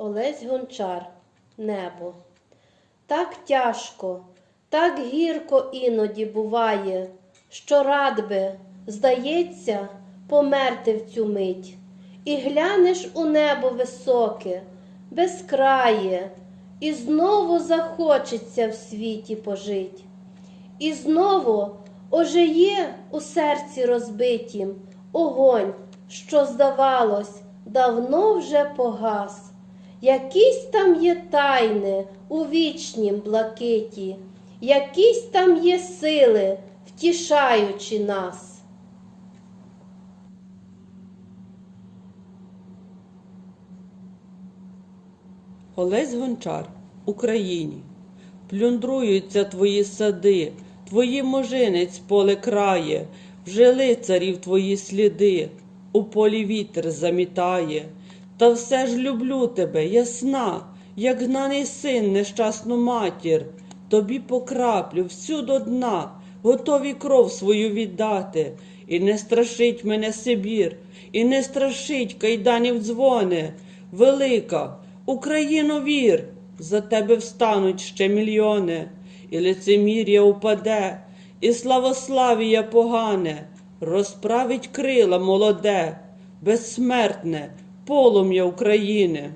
Олесь Гончар. Небо. Так тяжко, так гірко іноді буває, що рад би, здається, померти в цю мить. І глянеш у небо високе, безкрає, і знову захочеться в світі пожить. І знову ожиє у серці розбитім огонь, що, здавалось, давно вже погас. Якісь там є тайни у вічнім блакиті, якісь там є сили, втішаючи нас. Олесь Гончар, Україні. Плюндруються твої сади, твої можинець поле крає, вже лицарів твої сліди, у полі вітер замітає. Та все ж люблю тебе, ясна, як гнаний син, нещасну матір. Тобі покраплю всю до дна, готові кров свою віддати. І не страшить мене Сибір, і не страшить кайданів дзвони. Велика, Україно, вір, за тебе встануть ще мільйони, і лицемір'я упаде, і славославія погане, розправить крила молоде, безсмертне полум'я України.